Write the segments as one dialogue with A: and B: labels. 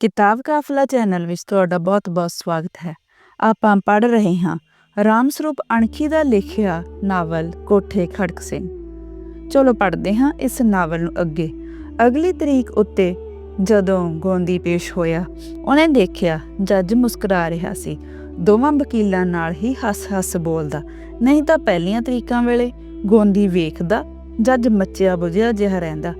A: ਕਿਤਾਬ ਕਾਫਲਾ ਚੈਨਲ ਵਿੱਚ ਤੁਹਾਡਾ ਬਹੁਤ-ਬਹੁਤ ਸਵਾਗਤ ਹੈ। ਆਪਾਂ ਪੜ੍ਹ ਰਹੇ ਹਾਂ ਰਾਮ ਸਰੂਪ ਅਣਖੀ ਦਾ ਲਿਖਿਆ ਨਾਵਲ ਕੋਠੇ ਖੜਕ ਸਿੰਘ। ਚਲੋ ਪੜ੍ਹਦੇ ਹਾਂ ਇਸ ਨਾਵਲ ਨੂੰ ਅੱਗੇ। ਅਗਲੀ ਤਰੀਕ ਉੱਤੇ ਜਦੋਂ ਗੋਂਦੀ ਪੇਸ਼ ਹੋਇਆ, ਉਹਨੇ ਦੇਖਿਆ ਜੱਜ ਮੁਸਕਰਾ ਰਿਹਾ ਸੀ। ਦੋਵਾਂ ਵਕੀਲਾਂ ਨਾਲ ਹੀ ਹੱਸ-ਹੱਸ ਬੋਲਦਾ, ਨਹੀਂ ਤਾਂ ਪਹਿਲੀਆਂ ਤਰੀਕਾਂ ਵੇਲੇ ਗੋਂਦੀ ਵੇਖਦਾ, ਜੱਜ ਮੱਚਿਆ ਬੁਝਿਆ ਜਿਹਾ ਰਹਿੰਦਾ।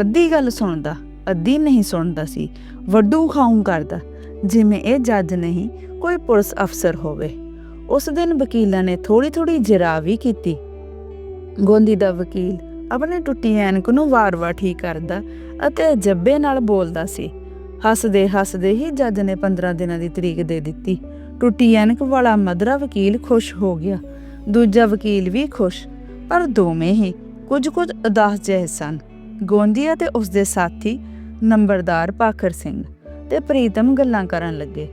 A: ਅੱਧੀ ਗੱਲ ਸੁਣਦਾ ਅੱਧੀ ਨਹੀਂ ਸੁਣਦਾ ਸੀ। ਵੱਡੂ ਖਾਉਂ ਕਰਦਾ, ਜਿਵੇਂ ਇਹ ਜੱਜ ਨਹੀਂ, ਕੋਈ ਪੁਲਿਸ ਅਫਸਰ ਹੋਵੇ। ਉਸ ਦਿਨ ਵਕੀਲਾਂ ਨੇ ਥੋੜੀ ਥੋੜੀ ਜਰਾ ਵੀ ਕੀਤੀ। ਗੋਂਦੀ ਦਾ ਵਕੀਲ ਆਪਣੇ ਟੁੱਟੀ ਐਨਕ ਨੂੰ ਵਾਰ-ਵਾਰ ਠੀਕ ਕਰਦਾ ਅਤੇ ਜੱਬੇ ਨਾਲ ਬੋਲਦਾ ਸੀ। ਹੱਸਦੇ ਹੱਸਦੇ ਹੀ ਜੱਜ ਨੇ 15 ਦਿਨਾਂ ਦੀ ਤਰੀਕ ਦੇ ਦਿੱਤੀ। ਟੁੱਟੀ ਐਨਕ ਵਾਲਾ ਮਦਰਾ ਵਕੀਲ ਖੁਸ਼ ਹੋ ਗਿਆ। ਦੂਜਾ ਵਕੀਲ ਵੀ ਖੁਸ਼, ਪਰ ਦੋਵੇਂ ਹੀ ਕੁਝ ਕੁਝ ਉਦਾਸ ਜਿਹੇ ਸਨ। ਗੋਂਦੀ ਅਤੇ ਉਸ ਦੇ ਸਾਥੀ ਨੰਬਰਦਾਰ ਪਾਖਰ ਸਿੰਘ ਤੇ ਪ੍ਰੀਤਮ ਗੱਲਾਂ ਕਰਨ ਲੱਗੇ।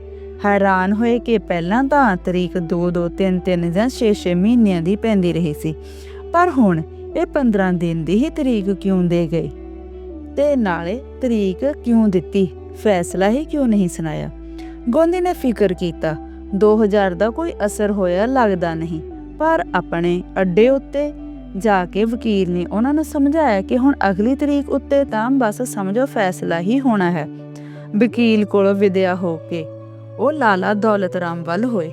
A: ਹੈਰਾਨ ਹੋਏ ਕਿ ਪਹਿਲਾਂ ਤਾਂ ਤਰੀਕ 2 2 3 3 ਜਾਂ 6 6 ਮਹੀਨਿਆਂ ਦੀ ਪੈਂਦੀ ਰਹੀ ਸੀ, ਪਰ ਹੁਣ ਇਹ 15 ਦਿਨ ਦੀ ਹੀ ਤਰੀਕ ਕਿਉਂ ਦੇ ਗਏ? ਤੇ ਨਾਲੇ ਤਰੀਕ ਕਿਉਂ ਦਿੱਤੀ? ਫੈਸਲਾ ਹੀ ਕਿਉਂ ਨਹੀਂ ਸੁਣਾਇਆ? ਗੋਂਦੀ ਨੇ ਫਿਕਰ ਕੀਤਾ 2000 ਦਾ ਕੋਈ ਅਸਰ ਹੋਇਆ ਲੱਗਦਾ ਨਹੀਂ, ਪਰ ਆਪਣੇ ਅੱਡੇ ਉੱਤੇ ਜਾ ਕੇ ਵਕੀਲ ਨੇ ਉਹਨਾਂ ਨੂੰ ਸਮਝਾਇਆ ਕਿ ਹੁਣ ਅਗਲੀ ਤਰੀਕ ਉੱਤੇ ਤਾਂ ਬਸ ਸਮਝੋ ਫੈਸਲਾ ਹੀ ਹੋਣਾ ਹੈ। ਵਕੀਲ ਕੋਲੋਂ ਵਿਦਿਆ ਹੋ ਕੇ ਉਹ ਲਾਲਾ ਦੌਲਤ ਰਾਮ ਵੱਲ ਹੋਏ।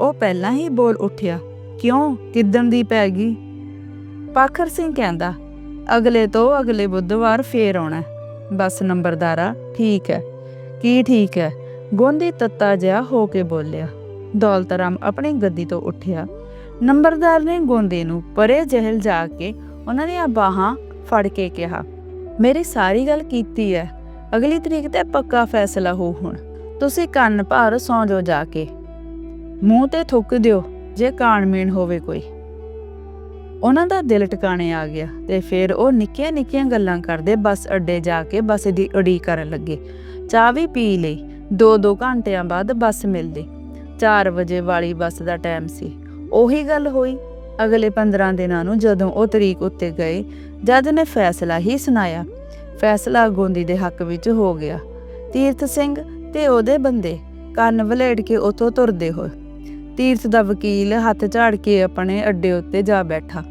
A: ਉਹ ਪਹਿਲਾਂ ਹੀ ਬੋਲ ਉੱਠਿਆ, ਕਿਉਂ? ਕਿਦਣ ਦੀ ਪੈ ਗਈ? ਪਾਖਰ ਸਿੰਘ ਕਹਿੰਦਾ, ਅਗਲੇ ਤੋਂ ਅਗਲੇ ਬੁੱਧਵਾਰ ਫੇਰ ਆਉਣਾ ਬਸ ਨੰਬਰਦਾਰਾ, ਠੀਕ ਹੈ। ਕੀ ਠੀਕ ਹੈ? ਗੋਂਦੀ ਤੱਤਾ ਜਿਹਾ ਹੋ ਕੇ ਬੋਲਿਆ। ਦੌਲਤ ਰਾਮ ਆਪਣੀ ਗੱਦੀ ਤੋਂ ਉੱਠਿਆ। ਨੰਬਰਦਾਰ ਨੇ ਗੋਂਦੇ ਨੂੰ ਪਰੇ ਜਹਿਲ ਜਾ ਕੇ ਉਹਨਾਂ ਦੀਆਂ ਬਾਹਾਂ ਫੜ ਕੇ ਕਿਹਾ, ਮੇਰੀ ਸਾਰੀ ਗੱਲ ਕੀਤੀ ਹੈ ਅਗਲੀ ਤਰੀਕ ਤੇ ਪੱਕਾ ਫੈਸਲਾ ਹੋ ਹੁਣ। ਤੁਸੀਂ ਕੰਨ ਭਾਰ ਸੌਂ ਜਾਓ ਜਾ ਕੇ। ਮੂੰਹ ਤੇ ਥੁੱਕ ਦਿਓ, ਜੇ ਕਾਣਮੀਣ ਹੋਵੇ ਕੋਈ ਉਹਨਾਂ ਦਾ ਦਿਲ ਟਿਕਾਣੇ ਆ ਗਿਆ ਤੇ ਫਿਰ ਉਹ ਨਿੱਕੀਆਂ ਨਿੱਕੀਆਂ ਗੱਲਾਂ ਕਰਦੇ ਬੱਸ ਅੱਡੇ ਜਾ ਕੇ ਬੱਸ ਦੀ ਉਡੀਕ ਕਰਨ ਲੱਗੇ। ਚਾਹ ਵੀ ਪੀ ਲਈ। 2-2 ਘੰਟਿਆਂ ਬਾਅਦ ਬੱਸ ਮਿਲਦੀ। 4 ਵਜੇ ਵਾਲੀ ਬੱਸ ਦਾ ਟਾਈਮ ਸੀ। ਉਹੀ ਗੱਲ ਹੋਈ। ਅਗਲੇ 15 ਦਿਨਾਂ ਨੂੰ ਜਦੋਂ ਉਹ ਤਰੀਕ ਉੱਤੇ ਗਏ, ਜੱਜ ਨੇ ਫੈਸਲਾ ਹੀ ਸੁਣਾਇਆ। ਫੈਸਲਾ ਗੋਂਦੀ ਦੇ ਹੱਕ ਵਿੱਚ ਹੋ ਗਿਆ। ਤੀਰਥ ਸਿੰਘ ਤੇ ਉਹਦੇ ਬੰਦੇ ਕੰਨ ਵਲੇੜ ਕੇ ਉਤੋਂ ਤੁਰਦੇ ਹੋਏ। ਤੀਰਥ ਦਾ ਵਕੀਲ ਹੱਥ ਝਾੜ ਕੇ ਆਪਣੇ ਅੱਡੇ ਉੱਤੇ ਜਾ ਬੈਠਾ।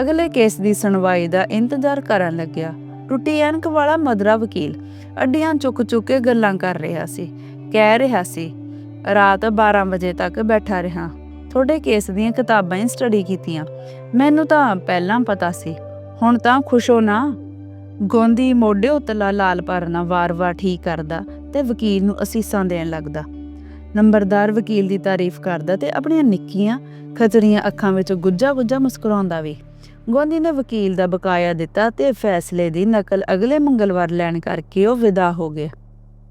A: ਅਗਲੇ ਕੇਸ ਦੀ ਸੁਣਵਾਈ ਦਾ ਇੰਤਜ਼ਾਰ ਕਰਨ ਲੱਗਿਆ। ਟੁੱਟੀ ਐਨਕ ਵਾਲਾ ਮਦਰਾ ਵਕੀਲ ਅੱਡੀਆਂ ਚੁੱਕ ਚੁੱਕ ਕੇ ਗੱਲਾਂ ਕਰ ਰਿਹਾ ਸੀ, ਕਹਿ ਰਿਹਾ ਸੀ, ਰਾਤ 12 ਵਜੇ ਤੱਕ ਬੈਠਾ ਰਿਹਾ। ਤੁਹਾਡੇ ਕੇਸ ਦੀਆਂ ਕਿਤਾਬਾਂ ਹੀ ਸਟੱਡੀ ਕੀਤੀਆਂ। ਮੈਨੂੰ ਤਾਂ ਪਹਿਲਾਂ ਪਤਾ ਸੀ। ਹੁਣ ਤਾਂ ਖੁਸ਼ ਹੋ ਨਾ। ਗੋਂਦੀ ਮੋਢੇ ਉਤਲਾ ਲਾਲ ਪਰਨਾ ਵਾਰ-ਵਾਰ ਠੀਕ ਕਰਦਾ ਤੇ ਵਕੀਲ ਨੂੰ ਅਸੀਸਾਂ ਦੇਣ ਲੱਗਦਾ। ਨੰਬਰਦਾਰ ਵਕੀਲ ਦੀ ਤਾਰੀਫ ਕਰਦਾ ਤੇ ਆਪਣੀਆਂ ਨਿੱਕੀਆਂ ਖਚਰੀਆਂ ਅੱਖਾਂ ਵਿੱਚ ਗੁੱਜਾ-ਗੁੱਜਾ ਮੁਸਕਰਾਉਂਦਾ ਵੀ। ਗੋਂਦੀ ਨੇ ਵਕੀਲ ਦਾ ਬਕਾਇਆ ਦਿੱਤਾ ਤੇ ਫੈਸਲੇ ਦੀ ਨਕਲ ਅਗਲੇ ਮੰਗਲਵਾਰ ਲੈਣ ਕਰਕੇ ਉਹ ਵਿਦਾ ਹੋ ਗਿਆ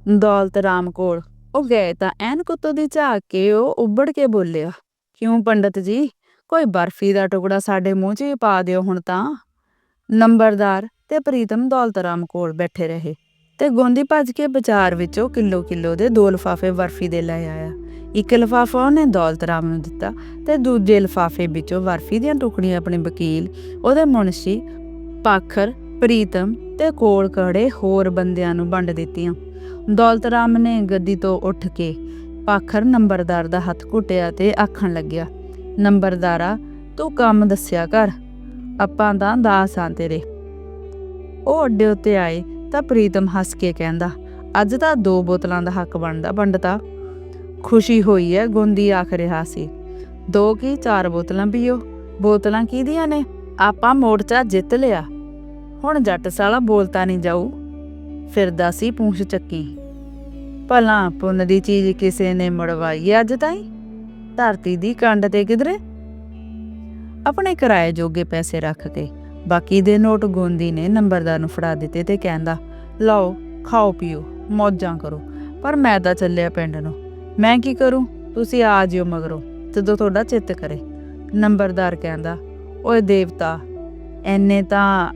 A: ਦੌਲਤ ਰਾਮ ਕੋਲ। ਉਹ ਗਏ ਤਾਂ ਐਨ ਕੁੱਤੋਂ ਦੀ ਝਾਕ ਕੇ ਉਹ ਉੱਬੜ ਕੇ ਬੋਲਿਆ ਕਿਉਂ ਪੰਡਤ ਜੀ? ਕੋਈ ਬਰਫੀ ਦਾ ਟੁਕੜਾ ਸਾਡੇ ਮੂੰਹ 'ਚ ਹੀ ਪਾ ਦਿਓ ਹੁਣ ਤਾਂ। ਨੰਬਰਦਾਰ ਤੇ ਪ੍ਰੀਤਮ ਦੌਲਤ ਰਾਮ ਕੋਲ ਬੈਠੇ ਰਹੇ ਤੇ ਗੋਂਦੀ ਭੱਜ ਕੇ ਬਾਜ਼ਾਰ ਵਿੱਚੋਂ ਕਿਲੋ ਕਿਲੋ ਦੇ ਦੋ ਲਫਾਫੇ ਬਰਫੀ ਦੇ ਲੈ ਆਇਆ। ਇੱਕ ਲਫਾਫਾ ਉਹਨੇ ਦੌਲਤ ਰਾਮ ਨੂੰ ਦਿੱਤਾ ਤੇ ਦੂਜੇ ਲਫਾਫੇ ਵਿੱਚੋਂ ਬਰਫੀ ਦੀਆਂ ਟੁਕੜੀਆਂ ਆਪਣੇ ਵਕੀਲ, ਉਹਦੇ ਮੁਨਸ਼ੀ, ਪਾਖਰ, ਪ੍ਰੀਤਮ ਤੇ ਕੋਲ ਖੜੇ ਹੋਰ ਬੰਦਿਆਂ ਨੂੰ ਵੰਡ ਦਿੱਤੀਆਂ। ਦੌਲਤ ਰਾਮ ਨੇ ਗੱਦੀ ਤੋਂ ਉੱਠ ਕੇ ਪਾਖਰ ਨੰਬਰਦਾਰ ਦਾ ਹੱਥ ਘੁੱਟਿਆ ਤੇ ਆਖਣ ਲੱਗਿਆ, ਨੰਬਰਦਾਰਾ, ਤੂੰ ਕੰਮ ਦੱਸਿਆ ਕਰ, ਆਪਾਂ ਤਾਂ ਦਾਸ ਆਂ ਤੇਰੇ। ਉਹ ਅੱਡੇ ਉੱਤੇ ਆਏ ਤਾਂ ਪ੍ਰੀਤਮ ਹੱਸ ਕੇ ਕਹਿੰਦਾ, ਅੱਜ ਤਾਂ ਦੋ ਬੋਤਲਾਂ ਦਾ ਹੱਕ ਬਣਦਾ ਵੰਡਤਾ। ਖੁਸ਼ੀ ਹੋਈ ਹੈ ਗੁੰਦੀ ਆਖ ਰਿਹਾ ਸੀ। ਦੋ ਕੀ ਚਾਰ ਬੋਤਲਾਂ ਪੀਓ? ਬੋਤਲਾਂ ਕਿਹਦੀਆਂ ਨੇ? ਆਪਾਂ ਮੋਰਚਾ ਜਿੱਤ ਲਿਆ। ਹੁਣ ਜੱਟ ਸਾਲਾ ਬੋਲਤਾ ਨਹੀਂ ਜਾਊ। ਫਿਰਦਾ ਸੀ ਪੂੰਛ ਚੱਕੀ। ਭਲਾ ਪੁੰਨ ਦੀ ਚੀਜ਼ ਕਿਸੇ ਨੇ ਮੜਵਾਈ ਅੱਜ ਤਾਈਂ? ਧਰਤੀ ਦੀ ਕੰਡ ਤੇ ਕਿਧਰੇ? ਆਪਣੇ ਕਿਰਾਏ ਜੋਗੇ ਪੈਸੇ ਰੱਖ ਕੇ ਬਾਕੀ ਦੇ ਨੋਟ ਗੋਂਦੀ ਨੇ ਨੰਬਰਦਾਰ ਨੂੰ ਫੜਾ ਦਿੱਤੇ ਤੇ ਕਹਿੰਦਾ, ਲਓ, ਖਾਓ ਪੀਓ, ਮੌਜਾਂ ਕਰੋ, ਪਰ ਮੈਂ ਤਾਂ ਚੱਲਿਆ ਪਿੰਡ ਨੂੰ। ਮੈਂ ਕੀ ਕਰੂੰ? ਤੁਸੀਂ ਆ ਜਿਓ ਮਗਰੋਂ, ਜਦੋਂ ਤੁਹਾਡਾ ਚਿੱਤ ਕਰੇ। ਨੰਬਰਦਾਰ ਕਹਿੰਦਾ, ਓਏ ਦੇਵਤਾ, ਐਨੇ ਤਾਂ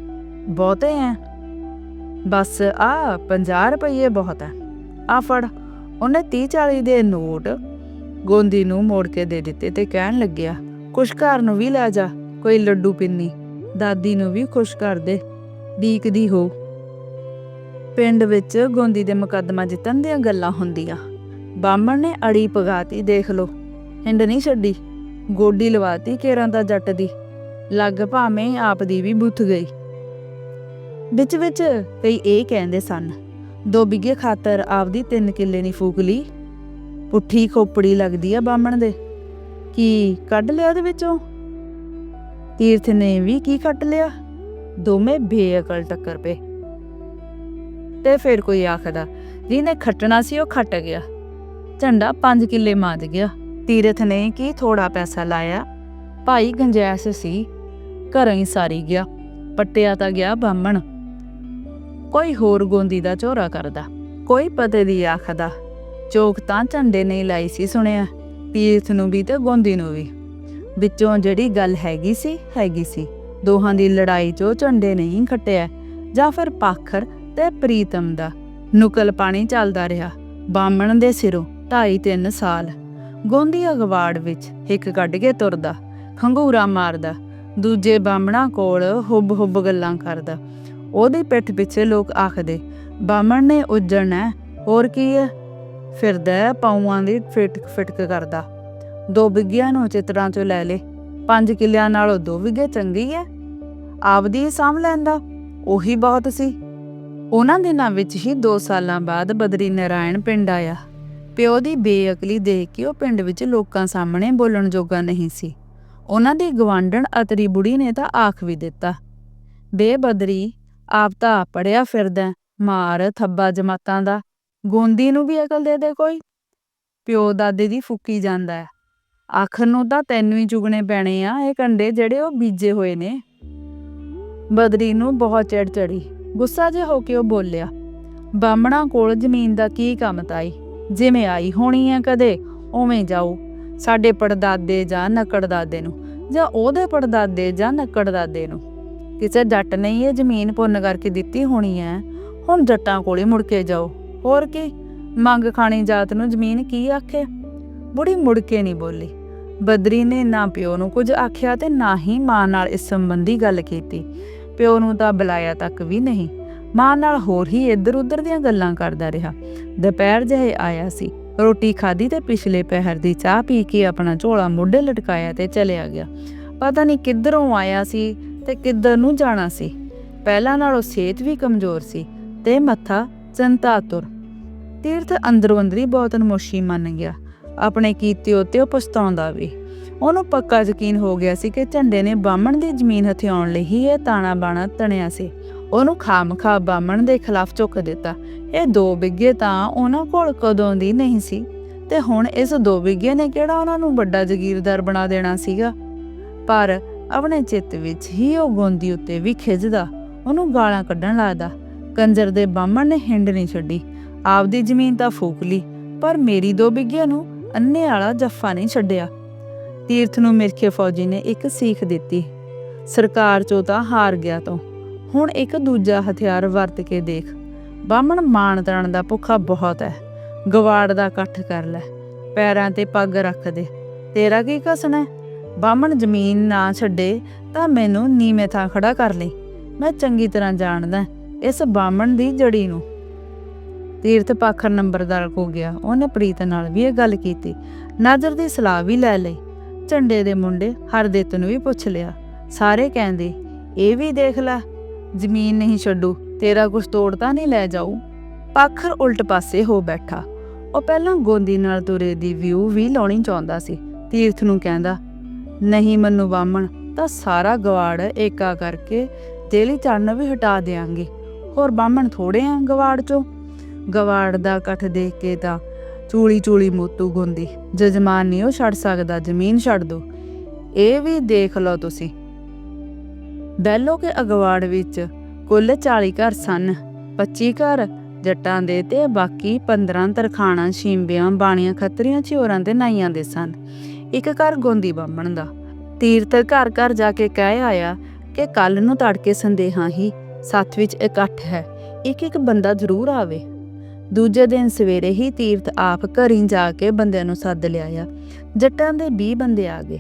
A: ਬਹੁਤੇ ਐ। ਬਸ ਆ 50 ਰੁਪਏ ਬਹੁਤ ਹੈ ਆ ਫੜ। ਉਹਨੇ 30 40 ਦੇ ਨੋਟ ਗੋਂਦੀ ਨੂੰ ਮੋੜ ਕੇ ਦੇ ਦਿੱਤੇ ਤੇ ਕਹਿਣ ਲੱਗਿਆ, ਕੁਛ ਘਰ ਨੂੰ ਵੀ ਲੈ ਜਾ, ਕੋਈ ਲੱਡੂ ਪਿੰਨੀ। ਦਾਦੀ ਨੂੰ ਵੀ ਖੁਸ਼ ਕਰ ਦੇ ਡੀਕਦੀ ਹੋ। ਪਿੰਡ ਵਿੱਚ ਗੋਂਦੀ ਦੇ ਮੁਕੱਦਮਾ ਜਿੱਤਣ ਦੀਆਂ ਗੱਲਾਂ ਹੁੰਦੀਆਂ। ਬਾਹਮਣ ਨੇ ਅੜੀ ਪਗਾਤੀ, ਦੇਖ ਲੋ ਹਿੰਡ ਨਹੀਂ ਛੱਡੀ। ਗੋਡੀ ਲਵਾਤੀ ਕੇਰਾਂ ਦਾ ਜੱਟ ਦੀ। ਲੱਗ ਭਾਵੇਂ ਆਪ ਦੀ ਵੀ ਬੁੱਥ ਗਈ। ਵਿੱਚ ਵਿੱਚ ਕਈ ਇਹ ਕਹਿੰਦੇ ਸਨ ਦੋ ਬਿੱਗੇ ਖਾਤਰ ਆਪਦੀ ਤਿੰਨ ਕਿੱਲੇ ਨਹੀਂ ਫੂਕ ਲਈ। ਪੁੱਠੀ ਖੋਪੜੀ ਲੱਗਦੀ ਆ ਬਾਹਮਣ ਦੇ। ਕੀ ਕੱਢ ਲਿਆ ਉਹਦੇ ਵਿੱਚੋਂ? ਤੀਰਥ ਨੇ ਵੀ ਕੀ ਕੱਢ ਲਿਆ? ਦੋਵੇਂ ਬੇਅਕਲ ਟੱਕਰ ਪਏ। ਤੇ ਫਿਰ ਕੋਈ ਆਖਦਾ, ਜਿਹਨੇ ਖੱਟਣਾ ਸੀ ਉਹ ਖੱਟ ਗਿਆ। ਝੰਡਾ 5 ਕਿੱਲੇ ਮਾਜ ਗਿਆ। ਤੀਰਥ ਨੇ ਕੀ ਥੋੜਾ ਪੈਸਾ ਲਾਇਆ? ਭਾਈ ਗੰਜੈਸ ਸੀ। ਘਰੋਂ ਹੀ ਸਾਰੀ ਗਿਆ। ਪੱਟਿਆ ਤਾਂ ਗਿਆ ਬਾਹਮਣ। ਕੋਈ ਹੋਰ ਗੋਂਦੀ ਦਾ ਝੋਰਾ ਕਰਦਾ, ਕੋਈ ਪਤੇ ਦੀ ਆਖਦਾ ਚੋਕ ਤਾਂ ਝੰਡੇ ਨਹੀਂ ਲਾਈ ਸੀ ਸੁਣਿਆ, ਤੀਰਥ ਨੂੰ ਵੀ ਤੇ ਗੋਂਦੀ ਨੂੰ ਵੀ। ਵਿੱਚੋਂ ਜਿਹੜੀ ਗੱਲ ਹੈਗੀ ਸੀ ਹੈਗੀ ਸੀ। ਦੋਹਾਂ ਦੀ ਲੜਾਈ 'ਚੋਂ ਝੰਡੇ ਨਹੀਂ ਖੱਟਿਆ, ਜਾਂ ਫਿਰ ਪਾਖਰ ਤੇ ਪ੍ਰੀਤਮ ਦਾ। ਨੁਕਲ ਪਾਣੀ ਚੱਲਦਾ ਰਿਹਾ, ਬਾਹਮਣ ਦੇ ਸਿਰੋਂ 2.5-3 ਸਾਲ। ਗੋਂਦੀ ਅਗਵਾੜ ਵਿੱਚ ਇੱਕ ਕੱਢ ਕੇ ਤੁਰਦਾ, ਖੰਗੂਰਾ ਮਾਰਦਾ, ਦੂਜੇ ਬਾਹਮਣਾ ਕੋਲ ਹੁੱਬ ਹੁੱਬ ਗੱਲਾਂ ਕਰਦਾ। ਉਹਦੀ ਪਿੱਠ ਪਿੱਛੇ ਲੋਕ ਆਖਦੇ, ਬਾਹਮਣ ਨੇ ਉੱਜਣਾ ਹੋਰ ਕੀ ਹੈ ਫਿਰਦਾ ਹੈ ਦੀ ਫਿਟਕ ਫਿਟਕ ਕਰਦਾ। ਦੋ ਬਿੱਗਿਆਂ ਨੂੰ ਚਿਤਰਾਂ ਚੋਂ ਲੈ ਲੇ। ਪੰਜ ਕਿੱਲਿਆਂ ਨਾਲੋਂ ਦੋ ਬਿੱਗੇ ਚੰਗੀ ਹੈ ਆਪਦੀ ਸਾਂਭ ਲੈਂਦਾ। ਉਹੀ ਬਹੁਤ ਸੀ। ਉਹਨਾਂ ਦਿਨਾਂ ਵਿੱਚ ਹੀ 2 ਸਾਲਾਂ ਬਾਅਦ ਬਦਰੀ ਨਾਰਾਇਣ ਪਿੰਡ ਆਇਆ। ਪਿਓ ਦੀ ਬੇਅਕਲੀ ਦੇਖ ਕੇ ਉਹ ਪਿੰਡ ਵਿੱਚ ਲੋਕਾਂ ਸਾਹਮਣੇ ਬੋਲਣ ਜੋਗਾ ਨਹੀਂ ਸੀ। ਉਹਨਾਂ ਦੀ ਗਵਾਂਡਣ ਅਤਰੀ ਬੁੜੀ ਨੇ ਤਾਂ ਆਖ ਵੀ ਦਿੱਤਾ। ਬੇਬਦਰੀ ਆਪ ਤਾਂ ਪੜਿਆ ਫਿਰਦਾ ਮਾਰ ਥੱਬਾ ਜਮਾਤਾਂ ਦਾ। ਗੋਂਦੀ ਨੂੰ ਵੀ ਅਕਲ ਦੇ ਦੇ ਕੋਈ? ਪਿਓ ਦਾਦੇ ਦੀ ਫੁੱਕੀ ਜਾਂਦਾ ਹੈ। ਆਖਰ ਨੂੰ ਤਾਂ ਤੈਨੂੰ ਹੀ ਚੁਗਣੇ ਪੈਣੇ ਆ, ਇਹ ਕੰਡੇ ਜਿਹੜੇ ਉਹ ਬੀਜੇ ਹੋਏ ਨੇ। ਬਦਰੀ ਨੂੰ ਬਹੁਤ ਚਿੜ ਚੜੀ ਗੁੱਸਾ ਜਿਹਾ ਹੋ ਕੇ ਉਹ ਬੋਲਿਆ, ਬਾਹਮਣਾ ਕੋਲ ਜ਼ਮੀਨ ਦਾ ਕੀ ਕੰਮ ਤਾਈ? ਜਿਵੇਂ ਆਈ ਹੋਣੀ ਆ ਕਦੇ, ਉਵੇਂ ਜਾਊ। ਸਾਡੇ ਪੜਦਾਦੇ ਜਾਂ ਨਕੜ ਦਾਦੇ ਨੂੰ, ਜਾਂ ਉਹਦੇ ਪੜਦਾਦੇ ਜਾਂ ਨਕੜ ਦਾਦੇ ਨੂੰ। ਕਿਸੇ ਜੱਟ ਨੇ ਹੀ ਇਹ ਜ਼ਮੀਨ ਪੁੰਨ ਕਰਕੇ ਦਿੱਤੀ ਹੋਣੀ ਐ ਹੁਣ ਜੱਟਾਂ ਕੋਲੇ ਮੁੜ ਕੇ ਜਾਓ। ਹੋਰ ਕੀ? ਮੰਗ ਖਾਣੀ ਜਾਤ ਨੂੰ ਜ਼ਮੀਨ ਕੀ ਆਖੇ? ਬੁੜੀ ਮੁੜ ਕੇ ਨਹੀਂ ਬੋਲੀ। ਬਦਰੀ ਨੇ ਨਾ ਪਿਓ ਨੂੰ ਕੁਝ ਆਖਿਆ ਤੇ ਨਾ ਹੀ ਮਾਂ ਨਾਲ ਇਸ ਸੰਬੰਧੀ ਗੱਲ ਕੀਤੀ। ਪਿਓ ਨੂੰ ਤਾਂ ਬੁਲਾਇਆ ਤੱਕ ਵੀ ਨਹੀਂ। ਮਾਂ ਨਾਲ ਹੋਰ ਹੀ ਇੱਧਰ ਉੱਧਰ ਦੀਆਂ ਗੱਲਾਂ ਕਰਦਾ ਰਿਹਾ। ਦੁਪਹਿਰ ਜਿਹੇ ਆਇਆ ਸੀ। ਰੋਟੀ ਖਾਧੀ ਤੇ ਪਿਛਲੇ ਪਹਿਰ ਦੀ ਚਾਹ ਪੀ ਕੇ ਆਪਣਾ ਝੋਲਾ ਮੋਢੇ ਲਟਕਾਇਆ ਤੇ ਚਲਿਆ ਗਿਆ। ਪਤਾ ਨਹੀਂ ਕਿੱਧਰੋਂ ਆਇਆ ਸੀ। ਤੇ ਕਿੱਧਰ ਨੂੰ ਜਾਣਾ ਸੀ? ਪਹਿਲਾਂ ਨਾਲੋਂ ਸਿਹਤ ਵੀ ਕਮਜ਼ੋਰ ਸੀ ਤੇ ਮੱਥਾ ਚੰਤਾਤੁਰ। ਤੀਰਥ ਅੰਦਰੋਂ ਅੰਦਰੀ ਬਹੁਤ ਨਮੋਸ਼ੀ ਮੰਨ ਗਿਆ। ਆਪਣੇ ਕੀਤੇ ਉਤੇ ਉਹ ਪਛਤਾਉਂਦਾ ਵੀ। ਉਹਨੂੰ ਪੱਕਾ ਯਕੀਨ ਹੋ ਗਿਆ ਸੀ ਕਿ ਝੰਡੇ ਨੇ ਬਾਹਮਣ ਦੀ ਜ਼ਮੀਨ ਹਥਿਆਉਣ ਲਈ ਹੀ ਇਹ ਤਾਣਾ ਬਾਣਾ ਤਣਿਆ ਸੀ। ਉਹਨੂੰ ਖਾਮਖਾ ਬਾਹਮਣ ਦੇ ਖਿਲਾਫ ਝੁੱਕ ਦਿੱਤਾ। ਇਹ ਦੋ ਬਿੱਗੇ ਤਾਂ ਉਹਨਾਂ ਕੋਲ ਕਦੋਂ ਦੀ ਨਹੀਂ ਸੀ। ਤੇ ਹੁਣ ਇਸ ਦੋ ਬਿੱਗੇ ਨੇ ਕਿਹੜਾ ਉਹਨਾਂ ਨੂੰ ਵੱਡਾ ਜ਼ਗੀਰਦਾਰ ਬਣਾ ਦੇਣਾ ਸੀਗਾ? ਪਰ ਆਪਣੇ ਚਿੱਤ ਵਿੱਚ ਹੀ ਉਹ ਗੋਂਦੀ ਉੱਤੇ ਵੀ ਖਿੱਚਦਾ ਉਹਨੂੰ ਗਾਲਾਂ ਕੱਢਣ ਲੱਗਦਾ। ਕੰਜਰ ਦੇ ਬਾਹਮਣ ਨੇ ਹਿੰਡ ਨਹੀਂ ਛੱਡੀ। ਆਪਦੀ ਜ਼ਮੀਨ ਤਾਂ ਫੂਕ ਲਈ, ਪਰ ਮੇਰੀ ਦੋ ਬਿੱਗਿਆਂ ਨੂੰ ਅੰਨੇ ਵਾਲਾ ਜੱਫਾ ਨਹੀਂ ਛੱਡਿਆ। ਤੀਰਥ ਨੂੰ ਮਿਰਖੇ ਫੌਜੀ ਨੇ ਇੱਕ ਸੀਖ ਦਿੱਤੀ। ਸਰਕਾਰ ਚੋਂ ਤਾਂ ਹਾਰ ਗਿਆ ਤੂੰ। ਹੁਣ ਇੱਕ ਦੂਜਾ ਹਥਿਆਰ ਵਰਤ ਕੇ ਦੇਖ। ਬਾਹਮਣ ਮਾਣ ਤਣ ਦਾ ਭੁੱਖਾ ਬਹੁਤ ਹੈ ਗਵਾੜ ਦਾ ਇਕੱਠ ਕਰ ਲੈ। ਪੈਰਾਂ ਤੇ ਪੱਗ ਰੱਖ ਦੇ। ਤੇਰਾ ਕੀ ਕਸਣਾ ਹੈ ਬਾਹਮਣ ਜ਼ਮੀਨ ਨਾ ਛੱਡੇ ਤਾਂ ਮੈਨੂੰ ਨੀਵੇਂ ਥਾਂ ਖੜਾ ਕਰ ਲਈ। ਮੈਂ ਚੰਗੀ ਤਰ੍ਹਾਂ ਜਾਣਦਾ ਇਸ ਬਾਹਮਣ ਦੀ ਜੜੀ ਨੂੰ। ਤੀਰਥ ਪਾਖਰ ਨੰਬਰਦਾਰ ਕੋ ਗਿਆ। ਉਹਨੇ ਪ੍ਰੀਤ ਨਾਲ ਵੀ ਇਹ ਗੱਲ ਕੀਤੀ। ਨਾਜ਼ਰ ਦੀ ਸਲਾਹ ਵੀ ਲੈ ਲਈ। ਝੰਡੇ ਦੇ ਮੁੰਡੇ ਹਰਦਿੱਤ ਨੂੰ ਵੀ ਪੁੱਛ ਲਿਆ। ਸਾਰੇ ਕਹਿੰਦੇ, ਇਹ ਵੀ ਦੇਖ ਲੈ, ਜ਼ਮੀਨ ਨਹੀਂ ਛੱਡੂ, ਤੇਰਾ ਕੁਝ ਤੋੜਤਾ ਨਹੀਂ ਲੈ ਜਾਊ? ਪਾਖਰ ਉਲਟ ਪਾਸੇ ਹੋ ਬੈਠਾ। ਉਹ ਪਹਿਲਾਂ ਗੋਂਦੀ ਨਾਲ ਤੁਰੇ ਦੀ ਵਿਊ ਵੀ ਲਾਉਣੀ ਚਾਹੁੰਦਾ ਸੀ। ਤੀਰਥ ਨੂੰ ਕਹਿੰਦਾ ਨਹੀਂ ਮੰਨੂ ਬਾਹਮਣ, ਤਾਂ ਸਾਰਾ ਗਵਾੜ ਏਕਾ ਕਰਕੇ ਤੇਲੀ ਚੜਨ ਵੀ ਹਟਾ ਦੇਾਂਗੇ ਹੋਰ ਬਾਹਮਣ ਥੋੜੇ ਆ ਗਵਾੜ ਚੋਂ? ਗਵਾੜ ਦਾ ਇਕੱਠ ਦੇਖ ਕੇ ਤਾਂ ਚੂਲੀ ਚੂਲੀ ਮੋਤੂ ਗੁੰਦੀ। ਜਜਮਾਨ ਨਹੀਂ ਉਹ ਛੱਡ ਸਕਦਾ, ਜ਼ਮੀਨ ਛੱਡ ਦੋ। ਇਹ ਵੀ ਦੇਖ ਲਓ ਤੁਸੀਂ। ਬੈਲੋ ਕੇ ਅਗਵਾੜ ਵਿੱਚ ਕੁੱਲ 40 ਘਰ ਸਨ। 25 ਘਰ ਜੱਟਾਂ ਦੇ ਤੇ ਬਾਕੀ 15 ਤਰਖਾਣਾ ਛੀਂਬਿਆਂ ਬਾਣੀਆਂ, ਖੱਤਰੀਆਂ ਛੋਰਾਂ ਤੇ ਨਾਈਆਂ ਦੇ ਸਨ। ਇੱਕ ਘਰ ਗੋਂਦੀ ਬਾਹਮਣ ਦਾ। ਤੀਰਥ ਘਰ ਘਰ ਜਾ ਕੇ ਕਹਿ ਆਇਆ ਕਿ ਕੱਲ ਨੂੰ ਤੜਕੇ ਸੰਦੇਹਾਂ ਹੀ ਸੱਥ ਵਿੱਚ ਇਕੱਠ ਹੈ, ਇੱਕ ਇੱਕ ਬੰਦਾ ਜ਼ਰੂਰ ਆਵੇ। ਦੂਜੇ ਦਿਨ ਸਵੇਰੇ ਹੀ ਤੀਰਥ ਆਪ ਘਰੀਂ ਜਾ ਕੇ ਬੰਦਿਆਂ ਨੂੰ ਸੱਦ ਲਿਆਇਆ। ਜੱਟਾਂ ਦੇ 20 ਬੰਦੇ ਆ ਗਏ।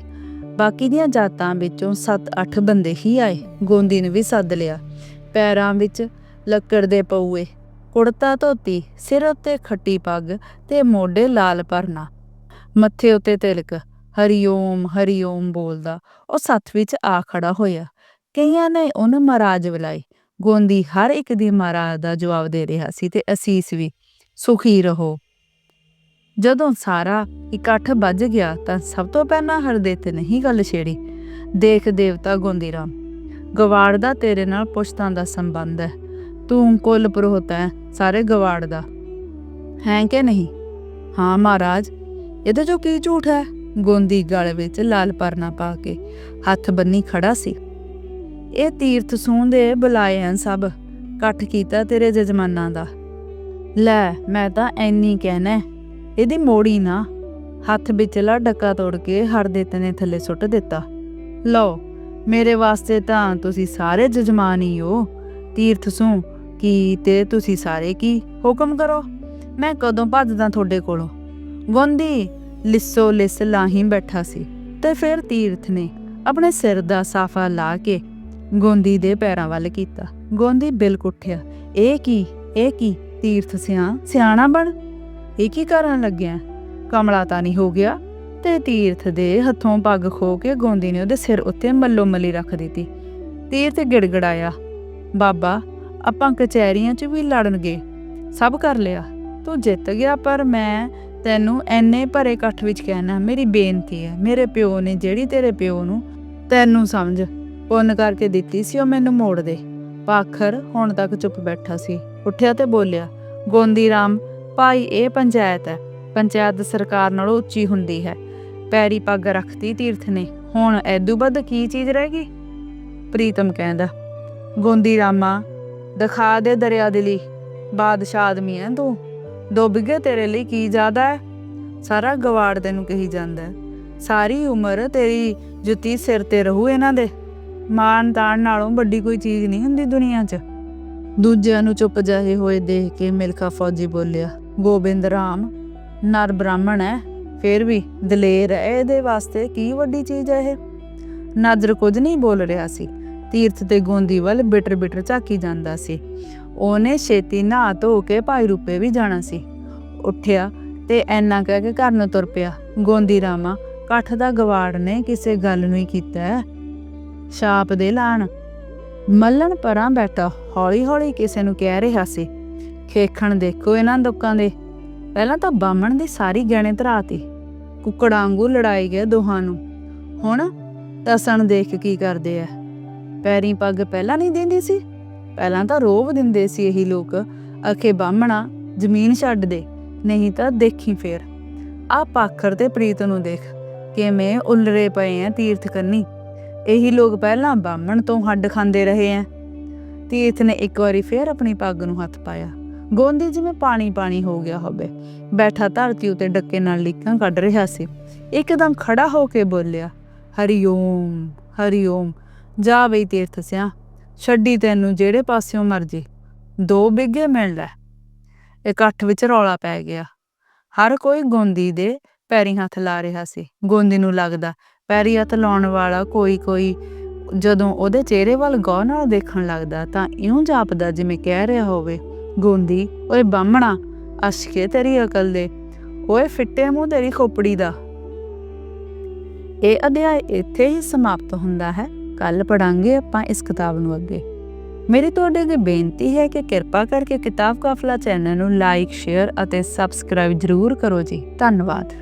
A: ਬਾਕੀ ਦੀਆਂ ਜਾਤਾਂ ਵਿੱਚੋਂ 7-8 ਬੰਦੇ ਹੀ ਆਏ। ਗੋਂਦੀ ਨੂੰ ਵੀ ਸੱਦ ਲਿਆ। ਪੈਰਾਂ ਵਿੱਚ ਲੱਕੜ ਦੇ ਪਊਏ, ਕੁੜਤਾ ਧੋਤੀ, ਸਿਰ ਉੱਤੇ ਖੱਟੀ ਪੱਗ ਤੇ ਮੋਢੇ ਲਾਲ ਪਰਨਾ, ਮੱਥੇ ਉੱਤੇ ਤਿਲਕ। ਹਰੀਓਮ ਹਰੀਓਮ ਬੋਲਦਾ। ਉਹ ਸੱਥ ਵਿੱਚ ਆ ਖੜਾ ਹੋਇਆ। ਕਈਆਂ ਨੇ ਉਹਨੂੰ ਮਹਾਰਾਜ ਬੁਲਾਈ ਗੋਂਦੀ ਹਰ ਇੱਕ ਦੀ ਮਹਾਰਾਜ ਦਾ ਜਵਾਬ ਦੇ ਰਿਹਾ ਸੀ ਤੇ ਅਸੀਸ ਵੀ, ਸੁਖੀ ਰਹੋ। ਜਦੋਂ ਸਾਰਾ ਇਕੱਠ ਵੱਜ ਗਿਆ ਤਾਂ ਸਭ ਤੋਂ ਪਹਿਲਾਂ ਹਰਦੇਤ ਨਹੀਂ ਗੱਲ ਛੇੜੀ। ਦੇਖ ਦੇਵਤਾ ਗੋਂਦੀਰਾਮ ਗਵਾੜ ਦਾ ਤੇਰੇ ਨਾਲ ਪੁਸ਼ਤਾਂ ਦਾ ਸੰਬੰਧ ਹੈ। ਤੂੰ ਕੁੱਲ ਪੁਰੋਹਤ ਹੈ, ਸਾਰੇ ਗਵਾੜ ਦਾ। ਹੈ ਕਿ ਨਹੀਂ? ਹਾਂ ਮਹਾਰਾਜ, ਇਹਦੇ ਚੋਂ ਕੀ ਝੂਠ ਹੈ? ਗੋਂਦੀ ਗਲ ਵਿੱਚ ਲਾਲ ਪਰਨਾ ਪਾ ਕੇ ਹੱਥ ਬੰਨੀ ਖੜਾ ਸੀ। ਇਹ ਤੀਰਥ ਸੂੰਦੇ ਬੁਲਾਏ ਹਨ ਸਭ, ਇਕੱਠ ਕੀਤਾ ਤੇਰੇ ਜਜਮਾਨਾਂ ਦਾ। ਲੈ, ਮੈਂ ਤਾਂ ਐਨੀ ਕਹਿਣਾ, ਇਹਦੀ ਮੋੜੀ ਨਾ। ਹੱਥ ਵਿਚਲਾ ਡੱਕਾ ਤੋੜ ਕੇ ਹਰਦਿੱਤ ਨੇ ਥੱਲੇ ਸੁੱਟ ਦਿੱਤਾ। ਲਓ, ਮੇਰੇ ਵਾਸਤੇ ਤਾਂ ਤੁਸੀਂ ਸਾਰੇ ਜਜਮਾਨ ਹੀ ਹੋ। ਤੀਰਥ ਸੂ ਕੀ ਤੇ ਤੁਸੀਂ ਸਾਰੇ ਕੀ ਹੁਕਮ ਕਰੋ? ਮੈਂ ਕਦੋਂ ਭੱਜਦਾ ਤੁਹਾਡੇ ਕੋਲੋਂ? ਗੋਂਦੀ ਲਿੱਸੋ ਲਿਸ ਲਾਹੀਂ ਬੈਠਾ ਸੀ ਤੇ ਫਿਰ ਤੀਰਥ ਨੇ ਆਪਣੇ ਸਿਰ ਦਾ ਸਾਫਾ ਲਾ ਕੇ ਗੋਂਦੀ ਦੇ ਪੈਰਾਂ ਵੱਲ ਕੀਤਾ। ਗੋਂਦੀ ਬਿਲਕ ਉੱਠਿਆ। ਇਹ ਕੀ? ਇਹ ਕੀ? ਤੀਰਥ ਸਿਆ ਸਿਆਣਾ ਬਣ। ਇਹ ਕੀ ਕਰਨ ਲੱਗਿਆ? ਕਮਲਾ ਤਾਂ ਨਹੀਂ ਹੋ ਗਿਆ। ਤੇ ਤੀਰਥ ਦੇ ਹੱਥੋਂ ਪੱਗ ਖੋ ਕੇ ਗੋਂਦੀ ਨੇ ਉਹਦੇ ਸਿਰ ਉੱਤੇ ਮੱਲੋ ਮੱਲੀ ਰੱਖ ਦਿੱਤੀ। ਤੀਰਥ ਗਿੜਗੜਾਇਆ। ਬਾਬਾ, ਆਪਾਂ ਕਚਹਿਰੀਆਂ 'ਚ ਵੀ ਲੜਨਗੇ। ਸਭ ਕਰ ਲਿਆ। ਤੂੰ ਜਿੱਤ ਗਿਆ ਪਰ ਮੈਂ ਤੈਨੂੰ ਐਨੇ ਭਰੇ ਇਕੱਠ ਵਿੱਚ ਕਹਿਣਾ, ਮੇਰੀ ਬੇਨਤੀ ਹੈ, ਮੇਰੇ ਪਿਓ ਨੇ ਜਿਹੜੀ ਤੇਰੇ ਪਿਓ ਨੂੰ ਤੈਨੂੰ ਸਮਝ ਪੁੰਨ ਕਰਕੇ ਦਿੱਤੀ ਸੀ, ਉਹ ਮੈਨੂੰ ਮੋੜ ਦੇ। ਪਾਖਰ ਹੁਣ ਤੱਕ ਚੁੱਪ ਬੈਠਾ ਸੀ, ਉੱਠਿਆ ਤੇ ਬੋਲਿਆ, ਗੋਂਦੀ ਰਾਮ, ਭਾਈ ਇਹ ਪੰਚਾਇਤ ਹੈ, ਪੰਚਾਇਤ ਸਰਕਾਰ ਨਾਲੋਂ ਉੱਚੀ ਹੁੰਦੀ ਹੈ, ਪੈਰੀ ਪੱਗ ਰੱਖਤੀ ਤੀਰਥ ਨੇ, ਹੁਣ ਐਦੂ ਵੱਧ ਕੀ ਚੀਜ਼ ਰਹਿ ਗਈ? ਪ੍ਰੀਤਮ ਕਹਿੰਦਾ, ਗੋਂਦੀ ਰਾਮਾ, ਦਿਖਾ ਦੇ ਦਰਿਆ ਦੇ ਲਈ, ਬਾਦਸ਼ਾਹ ਆਦਮੀ ਹੈ ਤੂੰ? ਦੋ ਬਿੱਗੇ ਤੇਰੇ ਲਈ ਕੀ ਜ਼ਿਆਦਾ ਹੈ? ਸਾਰਾ ਗਵਾੜ ਤੈਨੂੰ ਕਹੀ ਜਾਂਦਾ ਸਾਰੀ ਉਮਰ ਤੇਰੀ ਜੁੱਤੀ ਸਿਰ ਤੇ ਰਹੂ ਇਹਨਾਂ ਦੇ। ਮਾਨ ਤਾਣ ਨਾਲੋਂ ਵੱਡੀ ਕੋਈ ਚੀਜ਼ ਨਹੀਂ ਹੁੰਦੀ ਦੁਨੀਆ 'ਚ। ਦੂਜਿਆਂ ਨੂੰ ਚੁੱਪ ਜਾਏ ਹੋਏ ਦੇਖ ਕੇ ਮਿਲਖਾ ਫੌਜੀ ਬੋਲਿਆ, ਗੋਬਿੰਦ ਰਾਮ, ਨਰ ਬ੍ਰਾਹਮਣ ਹੈ, ਫੇਰ ਵੀ ਦਲੇਰ ਹੈ ਇਹਦੇ ਵਾਸਤੇ ਕੀ ਵੱਡੀ ਚੀਜ਼ ਹੈ ਇਹ? ਨਜ਼ਰ ਕੁਝ ਨਹੀਂ ਬੋਲ ਰਿਹਾ ਸੀ। ਤੀਰਥ ਤੇ ਗੋਂਦੀ ਵੱਲ ਬਿਟਰ ਬਿਟਰ ਝਾਕੀ ਜਾਂਦਾ ਸੀ। ਉਹਨੇ ਛੇਤੀ ਨਹਾ ਧੋ ਕੇ ਭਾਈ ਰੂਪੇ ਵੀ ਜਾਣਾ ਸੀ। ਉੱਠਿਆ ਤੇ ਐਨਾ ਕਹਿ ਕੇ ਘਰ ਨੂੰ ਤੁਰ ਪਿਆ। ਗੋਂਦੀ ਰਾਮਾ ਕੱਠ ਦਾ ਗਵਾੜ ਨੇ ਕਿਸੇ ਗੱਲ ਨੂੰ ਹੀ ਕੀਤਾ। ਹੈ। ਦੇ ਲਾਣ। ਮੱਲਣ ਪਰਾਂ ਬੈਠਾ ਹੌਲੀ ਹੌਲੀ ਕਿਸੇ ਨੂੰ ਕਹਿ ਰਿਹਾ ਸੀ। ਖੇਖਣ ਦੇਖੋ ਇਹਨਾਂ ਲੋਕਾਂ ਦੇ। ਪਹਿਲਾਂ ਤਾਂ ਬਾਹਮਣ ਦੀ ਸਾਰੀ ਗਹਿਣੇ ਧਰਾਤੀ ਕੁੱਕੜਾਂ ਵਾਂਗੂ ਲੜਾਈ ਗਏ ਦੋਹਾਂ ਨੂੰ। ਹੁਣ ਤਸਣ ਦੇਖ ਕੀ ਕਰਦੇ ਆ। ਪੈਰੀ ਪੱਗ ਪਹਿਲਾਂ ਨਹੀਂ ਦਿੰਦੀ ਸੀ? ਪਹਿਲਾਂ ਤਾਂ ਰੋਬ ਦਿੰਦੇ ਸੀ ਇਹੀ ਲੋਕ, ਅਖੇ ਬਾਹਮਣਾ, ਜ਼ਮੀਨ ਛੱਡ ਦੇ, ਨਹੀਂ ਤਾਂ ਦੇਖੀ ਫੇਰ। ਆ ਪਾਖਰ ਤੇ ਪ੍ਰੀਤ ਨੂੰ ਦੇਖ, ਕਿਵੇਂ ਉਲਰੇ ਪਏ ਆ ਤੀਰਥ ਕਰਨੀ ਇਹੀ ਲੋਕ ਪਹਿਲਾਂ ਬਾਹਮਣ ਤੋਂ ਹੱਡ ਖਾਂਦੇ ਰਹੇ ਆ ਤੀਰਥ ਨੇ ਇੱਕ ਵਾਰੀ ਫੇਰ ਆਪਣੀ ਪੱਗ ਨੂੰ ਹੱਥ ਪਾਇਆ। ਗੋਂਦੀ ਜਿਵੇਂ ਪਾਣੀ ਪਾਣੀ ਹੋ ਗਿਆ ਹੋਵੇ। ਬੈਠਾ ਧਰਤੀ ਉਤੇ ਡੱਕੇ ਨਾਲ ਲੀਕਾਂ ਕੱਢ ਰਿਹਾ ਸੀ। ਇੱਕਦਮ ਖੜਾ ਹੋ ਕੇ ਬੋਲਿਆ, ਹਰੀ ਓਮ ਹਰੀ ਓਮ, ਜਾ ਬਈ ਤੀਰਥ ਸਿਆ। ਛੱਡੀ ਤੈਨੂੰ ਜਿਹੜੇ ਪਾਸਿਓਂ ਮਰਜ਼ੀ। ਦੋ ਬਿੱਗੇ ਮਿਲ ਲੈ। ਇਕੱਠ ਵਿੱਚ ਰੌਲਾ ਪੈ ਗਿਆ। ਹਰ ਕੋਈ ਗੋਂਦੀ ਦੇ ਪੈਰੀ ਹੱਥ ਲਾ ਰਿਹਾ ਸੀ। ਗੋਂਦੀ ਨੂੰ ਲੱਗਦਾ ਪੈਰੀ ਹੱਥ ਲਾਉਣ ਵਾਲਾ ਕੋਈ ਕੋਈ ਜਦੋਂ ਉਹਦੇ ਚਿਹਰੇ ਵੱਲ ਗੌਰ ਨਾਲ ਦੇਖਣ ਲੱਗਦਾ ਤਾਂ ਇਉਂ ਜਾਪਦਾ ਜਿਵੇਂ ਕਹਿ ਰਿਹਾ ਹੋਵੇ, ਗੋਂਦੀ, ਓਏ ਬਾਹਮਣਾ, ਅਸ਼ਕੇ ਤੇਰੀ ਅਕਲ ਦੇ। ਓਏ ਫਿੱਟੇ ਮੂੰਹ ਤੇਰੀ ਖੋਪੜੀ ਦਾ। ਇਹ ਅਧਿਆਇ ਇੱਥੇ ਹੀ ਸਮਾਪਤ ਹੁੰਦਾ ਹੈ। ਕੱਲ ਪੜਾਂਗੇ ਆਪਾਂ ਇਸ ਕਿਤਾਬ ਨੂੰ ਅੱਗੇ। ਮੇਰੀ ਤੁਹਾਡੇ ਅੱਗੇ ਬੇਨਤੀ ਹੈ ਕਿ ਕਿਰਪਾ ਕਰਕੇ ਕਿਤਾਬ ਕਾਫਲਾ ਚੈਨਲ ਨੂੰ ਲਾਈਕ ਸ਼ੇਅਰ ਅਤੇ ਸਬਸਕ੍ਰਾਈਬ ਜ਼ਰੂਰ ਕਰੋ ਜੀ। ਧੰਨਵਾਦ।